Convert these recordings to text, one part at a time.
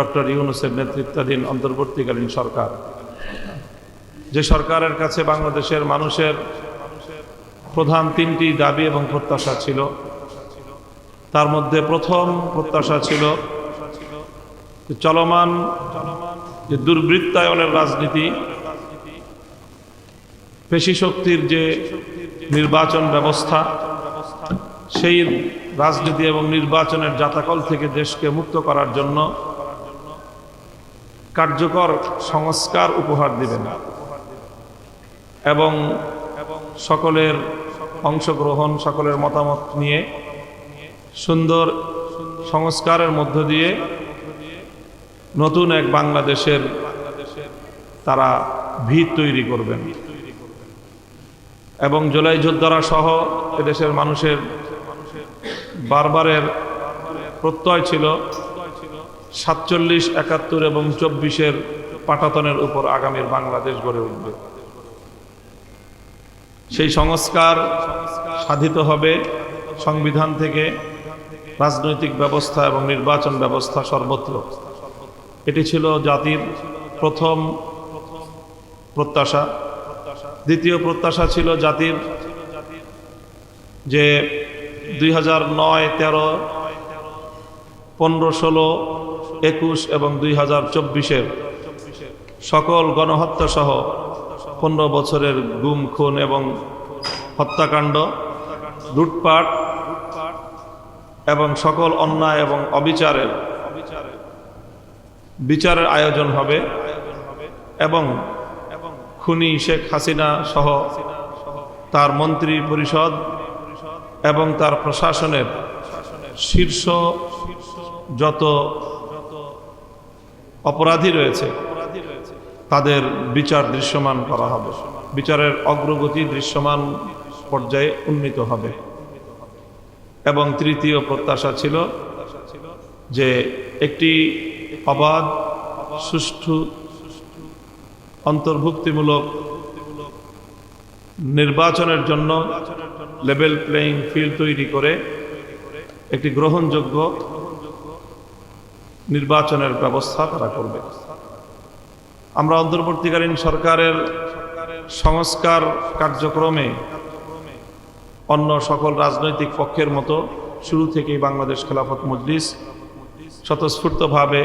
Doctor ইউনুসের নেতৃত্বাধীন অন্তর্বর্তীকালীন সরকার। যে সরকারের কাছে বাংলাদেশের মানুষের প্রধান তিনটি দাবি এবং প্রত্যাশা ছিল, তার মধ্যে প্রথম প্রত্যাশা ছিল চলমান যে দুর্বৃত্তায়নের রাজনীতি, পেশি শক্তির যে নির্বাচন ব্যবস্থা, সেই রাজনীতি এবং নির্বাচনের জাতাকল থেকে দেশকে মুক্ত করার জন্য কার্যকর সংস্কার উপহার দিবেন এবং সকলের অংশগ্রহণ, সকলের মতামত নিয়ে সুন্দর সংস্কারের মধ্য দিয়ে নতুন এক বাংলাদেশের তারা ভিত তৈরি করবেন। এবং জুলাই যোদ্ধারা সহ এদেশের মানুষের বারবারের প্রত্যয় ছিল। সাতচল্লিশ, একাত্তর এবং চব্বিশের পাটাতনের উপর আগামীর বাংলাদেশ গড়ে উঠবে। সেই সংস্কার সাধিত হবে সংবিধান থেকে, রাজনৈতিক ব্যবস্থা এবং নির্বাচন ব্যবস্থা সর্বত্র। এটি ছিল জাতির প্রথম প্রত্যাশা। দ্বিতীয় প্রত্যাশা ছিল জাতির যে দুই হাজার নয় তেরো পনেরো, ষোলো, একুশ এবং দুই হাজার চব্বিশের সকল গণহত্যা সহ পনেরো বছরের গুম, খুন এবং হত্যাকাণ্ড, লুটপাট এবং সকল অন্যায় এবং অবিচারের বিচারের আয়োজন হবে এবং খুনি শেখ হাসিনা সহ তার মন্ত্রী পরিষদ এবং তার প্রশাসনের শীর্ষ যত অপরাধী রয়েছে, তাদের বিচার দৃশ্যমান করা হবে। বিচারের অগ্রগতি দৃশ্যমান পর্যায়ে উন্নীত হবে। এবং তৃতীয় প্রত্যাশা ছিল যে একটি অবাধ, সুষ্ঠু, অন্তর্ভুক্তিমূলক নির্বাচনের জন্য লেভেল প্লেয়িং ফিল্ড তৈরি করে একটি গ্রহণযোগ্য নির্বাচনের ব্যবস্থা তারা করবে। আমরা অন্তর্বর্তীকালীন সরকারের সংস্কার কার্যক্রমে অন্য সকল রাজনৈতিক পক্ষের মতো শুরু থেকেই বাংলাদেশ খেলাফত মজলিস স্বতঃস্ফূর্তভাবে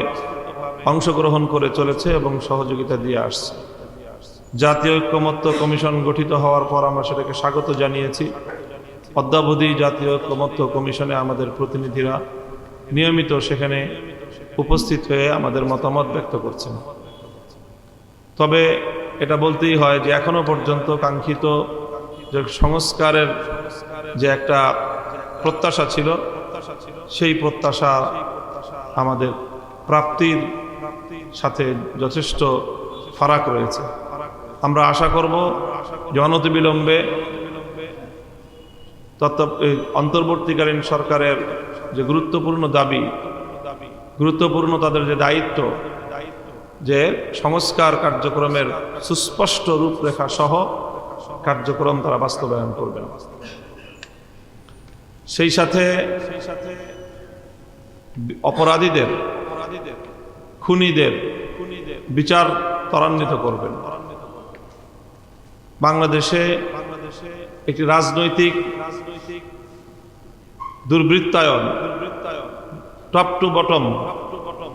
অংশগ্রহণ করে চলেছে এবং সহযোগিতা দিয়ে আসছে। জাতীয় ঐক্যমত্য কমিশন গঠিত হওয়ার পর আমরা সেটাকে স্বাগত জানিয়েছি। অদ্যাবধি জাতীয় ঐক্যমত্য কমিশনে আমাদের প্রতিনিধিরা নিয়মিত সেখানে উপস্থিত হয়ে আমাদের মতামত ব্যক্ত করছেন। তবে এটা বলতেই হয় যে এখনও পর্যন্ত কাঙ্ক্ষিত যে সংস্কারের যে একটা প্রত্যাশা ছিল, সেই প্রত্যাশা আমাদের প্রাপ্তির সাথে যথেষ্ট ফারাক রয়েছে। আমরা আশা করব যে অনতিবিলম্বে তত্ত্ব অন্তর্বর্তীকালীন সরকারের যে গুরুত্বপূর্ণ দাবি গুরুত্বপূর্ণ তাদের যে দায়িত্ব, যে সংস্কার কার্যক্রমের সুস্পষ্ট রূপরেখা সহ কার্যক্রম তারা বাস্তবায়ন করবেন। সেই সাথে অপরাধীদের, খুনিদের বিচার ত্বরান্বিত করবেন। বাংলাদেশে একটি রাজনৈতিক রাজনৈতিক দুর্বৃত্তায়ন দুর্বৃত্তায়ন টপ টু বটম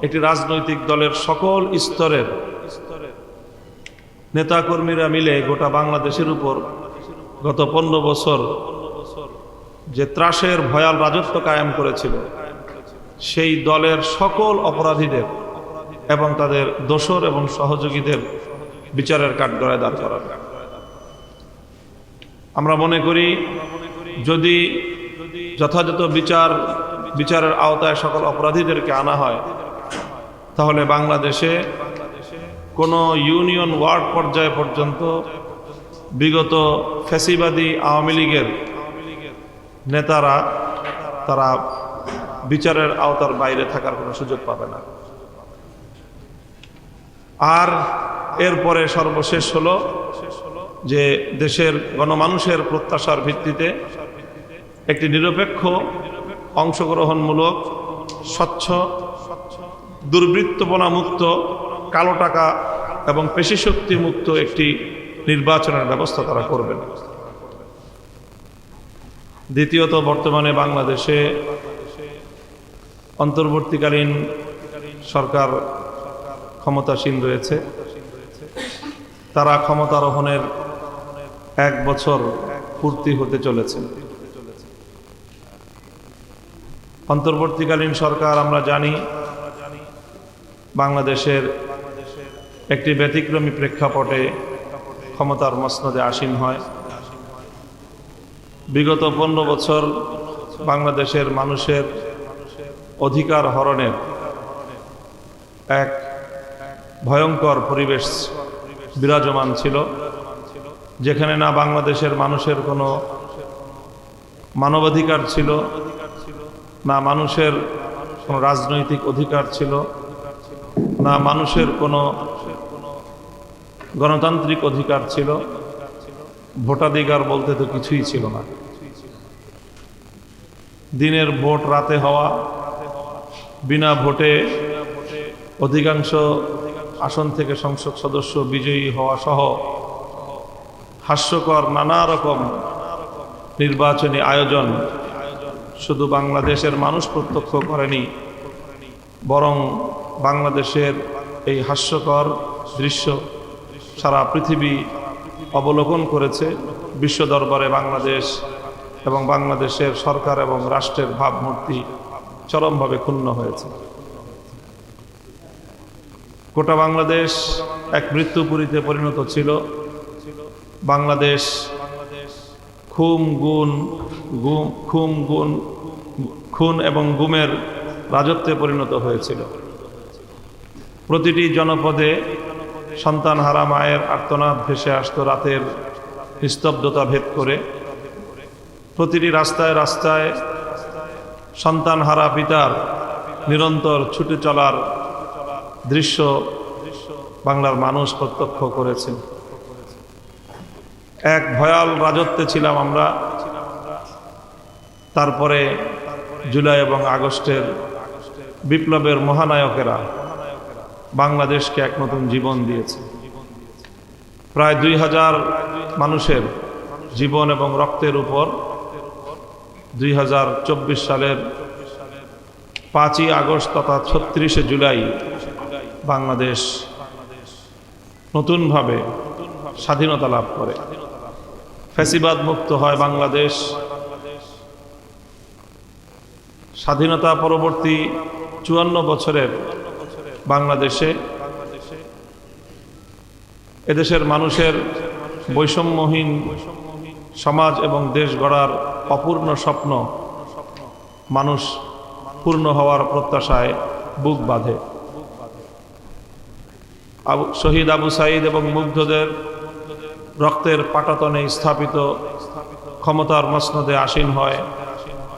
এটি রাজনৈতিক দলের সকল স্তরের নেতাকর্মীরা মিলে গোটা বাংলাদেশের উপর গত পনেরো বছর যে ত্রাসের ভয়াল রাজত্ব কায়েম করেছিল, সেই দলের সকল অপরাধীদের এবং তাদের দোসর এবং সহযোগীদের বিচারের কাঠগড়ায় দাঁড় করা আমরা মনে করি, যদি যথাযথ বিচার বিচারের আওতায় সকল অপরাধীদেরকে আনা হয়, তাহলে বাংলাদেশে কোনো ইউনিয়ন ওয়ার্ড পর্যায় পর্যন্ত বিগত ফ্যাসিবাদী আওয়ামী লীগের নেতারা, তারা বিচারের আওতার বাইরে থাকার কোনো সুযোগ পাবে না। আর এরপরে সর্বশেষ হলো যে দেশের গণমানুষের প্রত্যাশার ভিত্তিতে একটি নিরপেক্ষ অংশগ্রহণমূলক, স্বচ্ছ, দুর্বৃত্তপনামুক্ত, কালো টাকা এবং পেশিশক্তি মুক্ত একটি নির্বাচনের ব্যবস্থা তারা করবেন। দ্বিতীয়ত, বর্তমানে বাংলাদেশে অন্তর্বর্তীকালীন সরকার ক্ষমতাসীন রয়েছে। তারা ক্ষমতারোহণের এক বছর পূর্তি হতে চলেছে। অন্তর্বর্তীকালীন সরকার, আমরা জানি বাংলাদেশের একটি ব্যতিক্রমী প্রেক্ষাপটে ক্ষমতার মসনদে আসীন হয়। বিগত পনেরো বছর বাংলাদেশের মানুষের অধিকার হরণের এক ভয়ঙ্কর পরিবেশ বিরাজমান ছিল, যেখানে না বাংলাদেশের মানুষের কোনো মানবাধিকার ছিল না মানুষের কোনো রাজনৈতিক অধিকার ছিল, না মানুষের কোনো গণতান্ত্রিক অধিকার ছিল, ভোটাধিকার বলতে তো কিছুই ছিল না। দিনের ভোট রাতে হওয়া, বিনা ভোটে অধিকাংশ আসন থেকে সংসদ সদস্য বিজয়ী হওয়া সহ হাস্যকর নানা রকম নির্বাচনী আয়োজন শুধু বাংলাদেশের মানুষ প্রত্যক্ষ করেনি, বরং বাংলাদেশের এই হাস্যকর দৃশ্য সারা পৃথিবী অবলোকন করেছে বিশ্ব দরবারে বাংলাদেশ এবং বাংলাদেশের সরকার এবং রাষ্ট্রের ভাবমূর্তি চরমভাবে ক্ষুণ্ণ হয়েছে। গোটা বাংলাদেশ এক মৃত্যুপুরীতে পরিণত ছিল। বাংলাদেশ খুম, গুণ গুম খুম, গুণ, খুন এবং গুমের রাজত্বে পরিণত হয়েছিল। প্রতিটি জনপদে সন্তান হারা মায়ের আর্তনাদ ভেসে আসতো রাতের নিস্তব্ধতা ভেদ করে। প্রতিটি রাস্তায় রাস্তায় সন্তান হারা পিতার নিরন্তর ছুটে চলার দৃশ্য বাংলার মানুষ প্রত্যক্ষ করেছেন। এক ভয়াল রাজত্বে ছিলাম আমরা। তারপরে জুলাই এবং আগস্টের বিপ্লবের মহানায়কেরা বাংলাদেশকে এক নতুন জীবন দিয়েছে। প্রায় দুই হাজার মানুষের জীবন এবং রক্তের উপর দুই হাজার চব্বিশ সালের পাঁচই আগস্ট তথা ছত্রিশে জুলাই বাংলাদেশ নতুনভাবে স্বাধীনতা লাভ করে। ফ্যাসিবাদ মুক্ত হয় বাংলাদেশ। স্বাধীনতা পরবর্তী চুয়ান্ন বছরের বাংলাদেশে। এদেশের মানুষের বৈষম্যহীন সমাজ এবং দেশ গড়ার অপূর্ণ স্বপ্ন মানুষ পূর্ণ হওয়ার প্রত্যাশায় বুক বাঁধে। আবু শহীদ আবু সাইদ এবং মুগ্ধদের রক্তের পাটাতনে স্থাপিত ক্ষমতার মসনদে আসীন হয়।